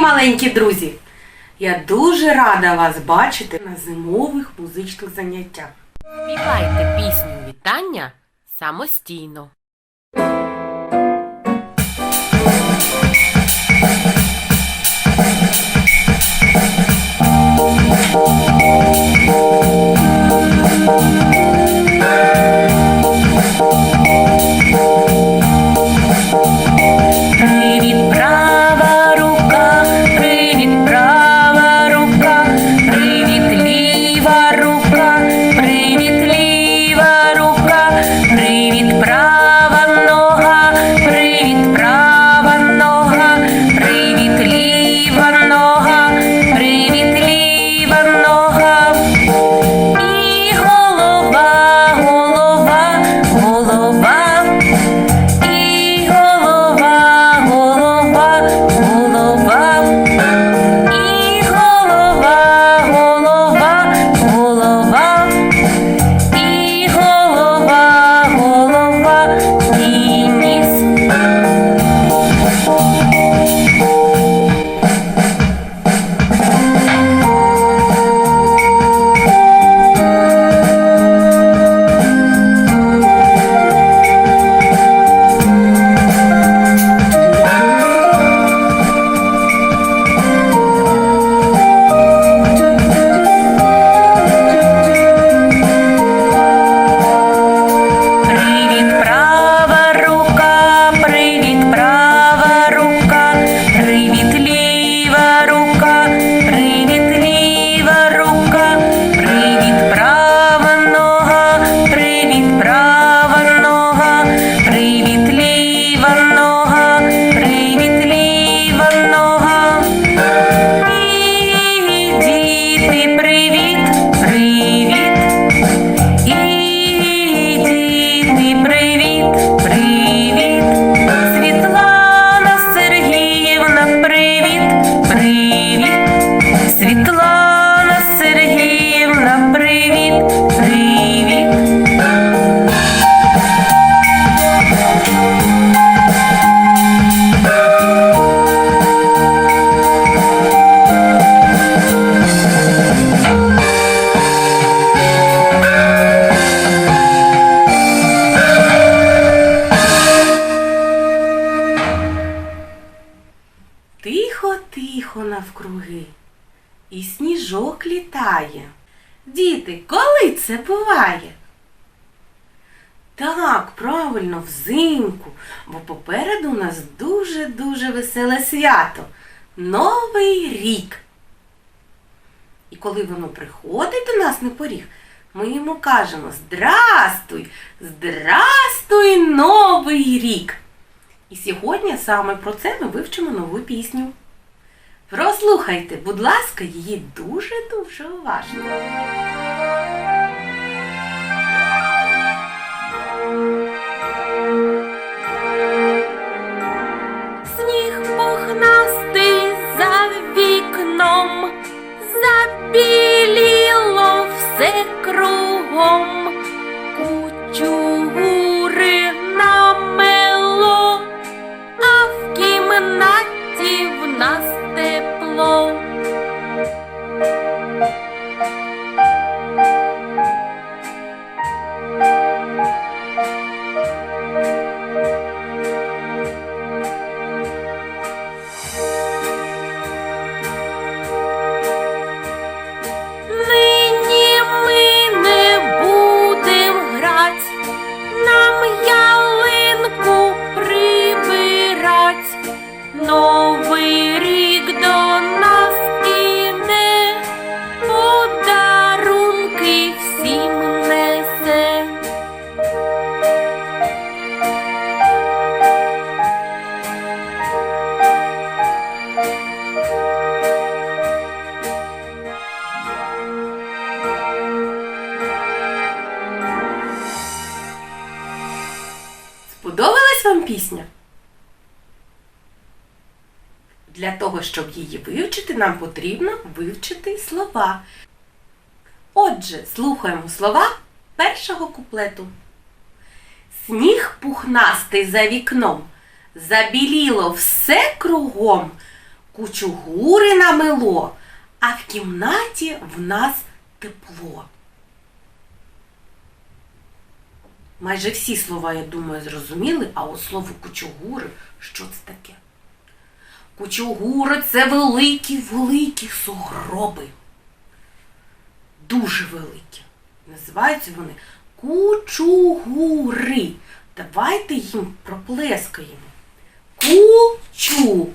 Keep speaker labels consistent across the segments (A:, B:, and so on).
A: маленькі друзі! Я дуже рада вас бачити на зимових музичних заняттях.
B: Співайте пісню вітання самостійно.
A: Тихо навкруги, і сніжок літає. Діти, коли це буває? Так, правильно, взимку, бо попереду у нас дуже-дуже веселе свято. Новий рік. І коли воно приходить до нас на поріг, ми йому кажемо Здрастуй! Здрастуй, новий рік! І сьогодні саме про це ми вивчимо нову пісню. Прослухайте, будь ласка, її дуже-дуже уважно. Сподобалась вам пісня? Для того, щоб її вивчити, нам потрібно вивчити слова. Отже, слухаємо слова першого куплету. Сніг пухнастий за вікном, забіліло все кругом, кучугури намело, а в кімнаті в нас тепло. Майже всі слова, я думаю, зрозуміли, а от слово кучугури, що це таке? Кучугури це великі, великі сугроби. Дуже великі. Називаються вони кучугури. Давайте їм проплескаємо. Кучугури.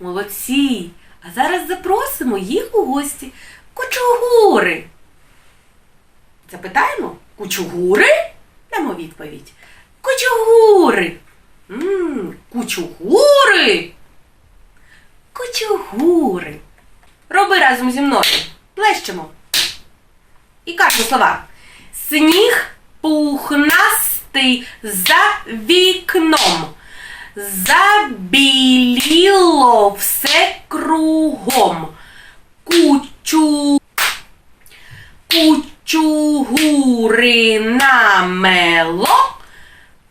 A: Молодці. А зараз запросимо їх у гості. Кучугури. Запитаємо? Кучугури? Дамо відповідь. Кучугури. Кучугури. Кучугури. Роби разом зі мною. Плещемо. І кажемо слова. Сніг пухнастий за вікном. Забіліло все кругом. Кучу кучугури намело,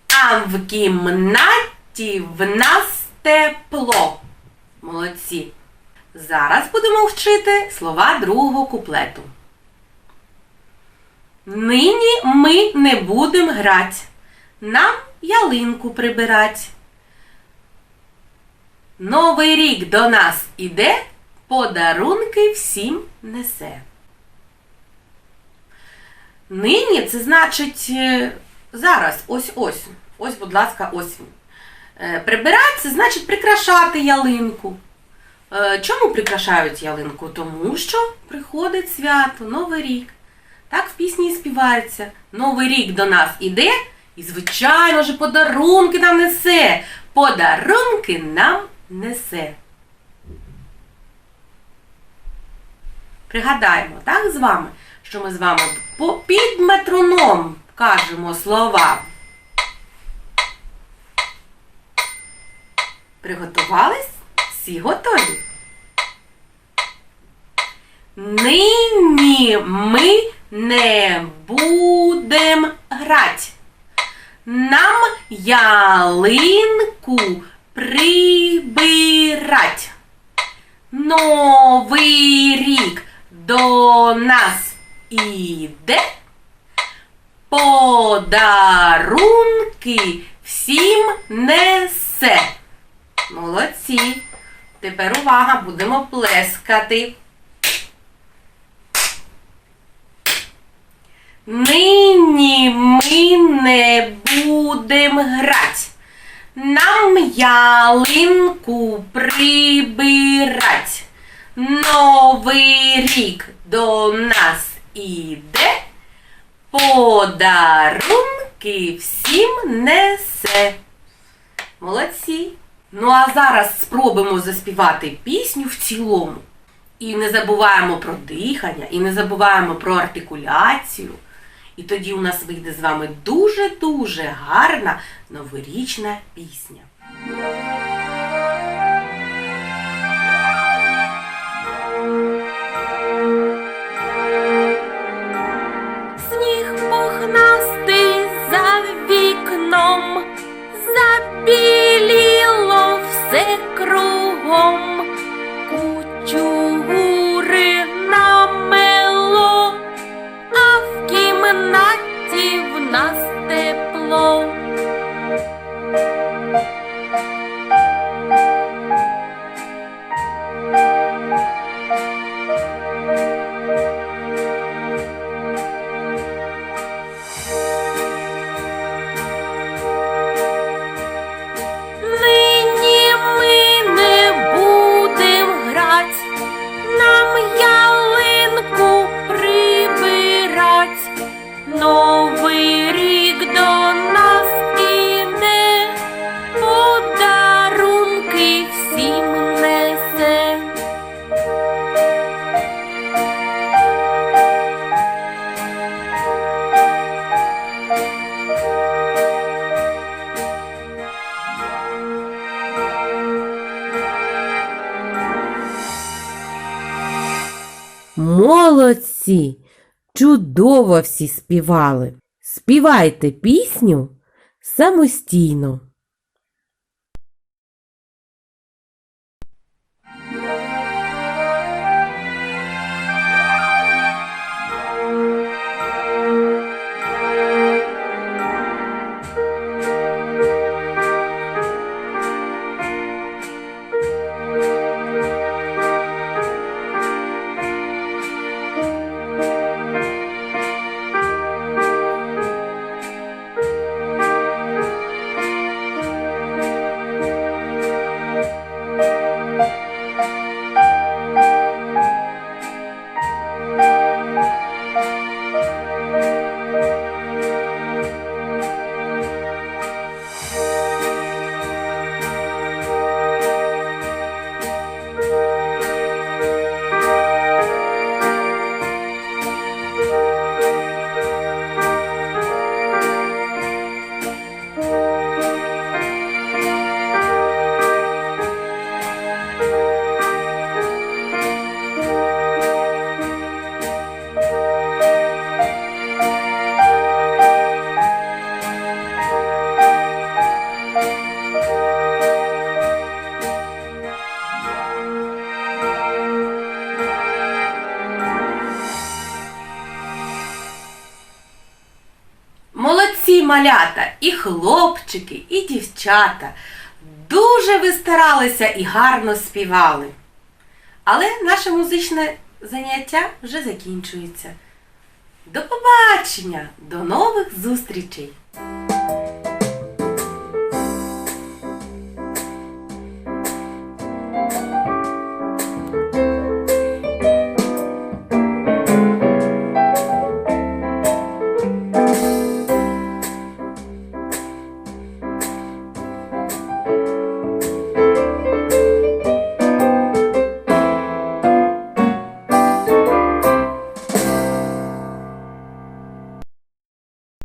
A: а в кімнаті в нас тепло. Молодці. Зараз будемо вчити слова другого куплету. Нині ми не будем грать, нам ялинку прибирать. Новий рік до нас іде, подарунки всім несе. Нині це значить е, зараз, ось ось. Ось, будь ласка, ось він. Е, Прибирати це значить прикрашати ялинку. Е, Чому прикрашають ялинку? Тому що приходить свято, Новий рік. Так в пісні і співається. Новий рік до нас іде, і, звичайно ж, подарунки нам несе. Подарунки нам несе. Пригадаємо, так, з вами, що ми з вами під метроном кажемо слова. Приготувались? Всі готові? Нині ми не будем грать. Нам ялинку прибирать. Новий рік до нас іде. Подарунки всім несе. Молодці. Тепер увага, будемо плескати. Нині ми не будем грать. Нам ялинку прибирать. Новий рік до нас іде. Подарунки всім несе. Молодці. Ну а зараз спробуємо заспівати пісню в цілому. І не забуваємо про дихання, і не забуваємо про артикуляцію. І тоді у нас вийде з вами дуже-дуже гарна новорічна пісня.
B: Молодці! Чудово всі співали. Співайте пісню самостійно.
A: Малята, і хлопчики, і дівчата. Дуже ви старалися і гарно співали. Але наше музичне заняття вже закінчується. До побачення, до нових зустрічей!